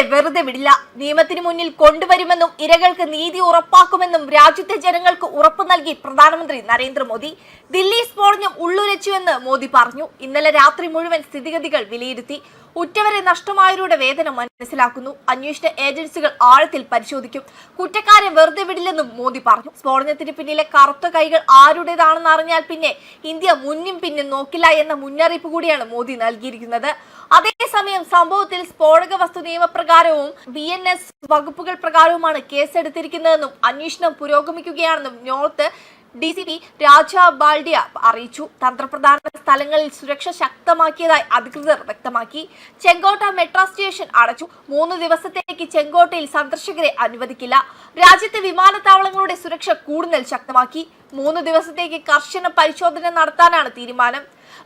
കുറ്റക്കാരെ വെറുതെ വിടില്ല. നിയമത്തിന് മുന്നിൽ കൊണ്ടുവരുമെന്നും ഇരകൾക്ക് നീതി ഉറപ്പാക്കുമെന്നും രാജ്യത്തെ ജനങ്ങൾക്ക് ഉറപ്പു നൽകി പ്രധാനമന്ത്രി നരേന്ദ്രമോദി ദില്ലി സ്ഫോടനം ഉള്ളുരച്ചുവെന്ന് മോദി പറഞ്ഞു. ഇന്നലെ രാത്രി മുഴുവൻ സ്ഥിതിഗതികൾ വിലയിരുത്തി. ഉറ്റവരെ നഷ്ടമായവരുടെ വേദന മനസ്സിലാക്കുന്നു. അന്വേഷണ ഏജൻസികൾ ആഴത്തിൽ പരിശോധിക്കും. കുറ്റക്കാരെ വെറുതെ വിടില്ലെന്നും മോദി പറഞ്ഞു. സ്ഫോടനത്തിന് പിന്നിലെ കറുത്ത കൈകൾ ആരുടേതാണെന്ന് അറിഞ്ഞാൽ പിന്നെ ഇന്ത്യ മുന്നും പിന്നും നോക്കില്ല എന്ന മുന്നറിയിപ്പ് കൂടിയാണ് മോദി നൽകിയിരിക്കുന്നത്. അതേസമയം സംഭവത്തിൽ സ്ഫോടക വസ്തു നിയമപ്രകാരവും ബി എൻ എസ് വകുപ്പുകൾ പ്രകാരവുമാണ് കേസെടുത്തിരിക്കുന്നതെന്നും അന്വേഷണം പുരോഗമിക്കുകയാണെന്നും north D C P Raja Baldia അറിയിച്ചു. തന്ത്രപ്രധാന സ്ഥലങ്ങളിൽ സുരക്ഷ ശക്തമാക്കിയതായി അധികൃതർ വ്യക്തമാക്കി. ചെങ്കോട്ട മെട്രോ സ്റ്റേഷൻ അടച്ചു. മൂന്ന് ദിവസത്തേക്ക് ചെങ്കോട്ടയിൽ സന്ദർശകരെ അനുവദിക്കില്ല. രാജ്യത്തെ വിമാനത്താവളങ്ങളുടെ സുരക്ഷ കൂടുതൽ ശക്തമാക്കി. മൂന്ന് ദിവസത്തേക്ക് കർശന പരിശോധന നടത്താനാണ് തീരുമാനം.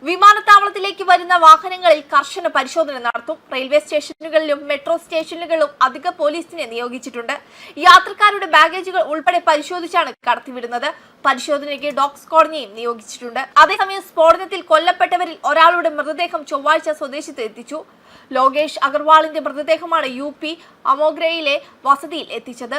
വിമാനത്താവളത്തിലേക്ക് വരുന്ന വാഹനങ്ങളിൽ കർശന പരിശോധന നടത്തും. റെയിൽവേ സ്റ്റേഷനുകളിലും മെട്രോ സ്റ്റേഷനുകളിലും അധിക പോലീസിനെ നിയോഗിച്ചിട്ടുണ്ട്. യാത്രക്കാരുടെ ബാഗേജുകൾ ഉൾപ്പെടെ പരിശോധിച്ചാണ് കടത്തിവിടുന്നത്. പരിശോധനയ്ക്ക് ഡോഗ് സ്ക്വാഡിനെയും നിയോഗിച്ചിട്ടുണ്ട്. അതേസമയം സ്ഫോടനത്തിൽ കൊല്ലപ്പെട്ടവരിൽ ഒരാളുടെ മൃതദേഹം ചൊവ്വാഴ്ച സ്വദേശത്ത് എത്തിച്ചു. ലോകേഷ് അഗർവാളിന്റെ മൃതദേഹമാണ് യു പി അമോഗ്രയിലെ വസതിയിൽ എത്തിച്ചത്.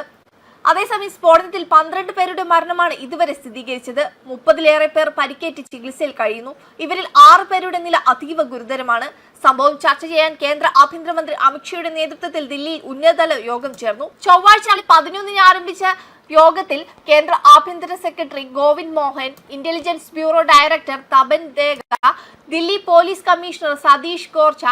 അതേസമയം സ്ഫോടനത്തിൽ പന്ത്രണ്ട് പേരുടെ മരണമാണ് ഇതുവരെ സ്ഥിരീകരിച്ചത്. മുപ്പതിലേറെ പേർ പരിക്കേറ്റ് ചികിത്സയിൽ കഴിയുന്നു. ഇവരിൽ ആറ് പേരുടെ നില അതീവ ഗുരുതരമാണ്. സംഭവം ചർച്ച ചെയ്യാൻ കേന്ദ്ര ആഭ്യന്തരമന്ത്രി അമിത്ഷായുടെ നേതൃത്വത്തിൽ ദില്ലിയിൽ ഉന്നതതല യോഗം ചേർന്നു. ചൊവ്വാഴ്ച പതിനൊന്നിന് ആരംഭിച്ച യോഗത്തിൽ കേന്ദ്ര ആഭ്യന്തര secretary Govind Mohan intelligence bureau director Tapan Deka Delhi police commissioner Satish Golcha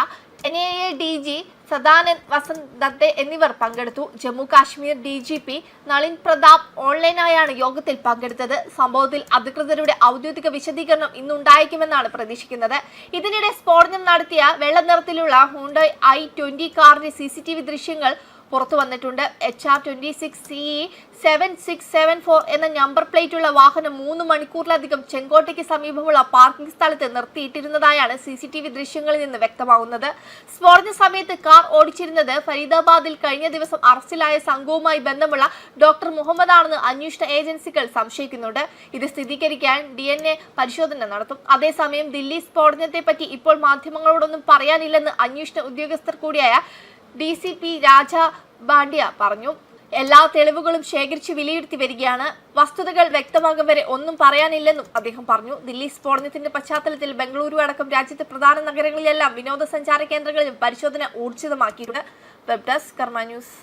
N I A D G Sadanand Vasant Date എന്നിവർ പങ്കെടുത്തു. Jammu Kashmir D G P Nalin Pratap ഓൺലൈനായാണ് യോഗത്തിൽ പങ്കെടുത്തത്. സംഭവത്തിൽ അധികൃതരുടെ ഔദ്യോഗിക വിശദീകരണം ഇന്നുണ്ടായേക്കുമെന്നാണ് പ്രതീക്ഷിക്കുന്നത്. ഇതിനിടെ സ്ഫോടനം നടത്തിയ വെള്ള നിറത്തിലുള്ള ഹുണ്ടോയ് ഐ ട്വന്റി കാറിന്റെ സി സി ടി വി ദൃശ്യങ്ങൾ പുറത്തു വന്നിട്ടുണ്ട്. H R twenty six C seven six seven four എന്ന നമ്പർ പ്ലേറ്റ് ഉള്ള വാഹനം മൂന്ന് മണിക്കൂറിലധികം ചെങ്കോട്ടയ്ക്ക് സമീപമുള്ള പാർക്കിംഗ് സ്ഥലത്ത് നിർത്തിയിട്ടിരുന്നതായാണ് സി സി ടി വി ദൃശ്യങ്ങളിൽ നിന്ന് വ്യക്തമാവുന്നത്. സ്ഫോടന സമയത്ത് കാർ ഓടിച്ചിരുന്നത് ഫരീദാബാദിൽ കഴിഞ്ഞ ദിവസം അറസ്റ്റിലായ സംഘവുമായി ബന്ധമുള്ള ഡോക്ടർ മുഹമ്മദ് ആണെന്ന് അന്വേഷണ ഏജൻസികൾ സംശയിക്കുന്നുണ്ട്. ഇത് സ്ഥിരീകരിക്കാൻ ഡി എൻ എ പരിശോധന നടത്തും. അതേസമയം ദില്ലി സ്ഫോടനത്തെപ്പറ്റി ഇപ്പോൾ മാധ്യമങ്ങളോടൊന്നും പറയാനില്ലെന്ന് അന്വേഷണ ഉദ്യോഗസ്ഥർ കൂടിയായ D C P Raja Bandya പറഞ്ഞു. എല്ലാ തെളിവുകളും ശേഖരിച്ച് വിലയിരുത്തി വരികയാണ്. വസ്തുതകൾ വ്യക്തമാകും വരെ ഒന്നും പറയാനില്ലെന്നും അദ്ദേഹം പറഞ്ഞു. ദില്ലി സ്ഫോടനത്തിന്റെ പശ്ചാത്തലത്തിൽ ബംഗളൂരു അടക്കം രാജ്യത്തെ പ്രധാന നഗരങ്ങളിലെല്ലാം വിനോദസഞ്ചാര കേന്ദ്രങ്ങളിലും പരിശോധന ഊർജിതമാക്കിയിട്ടുണ്ട്. Web desk Karma news.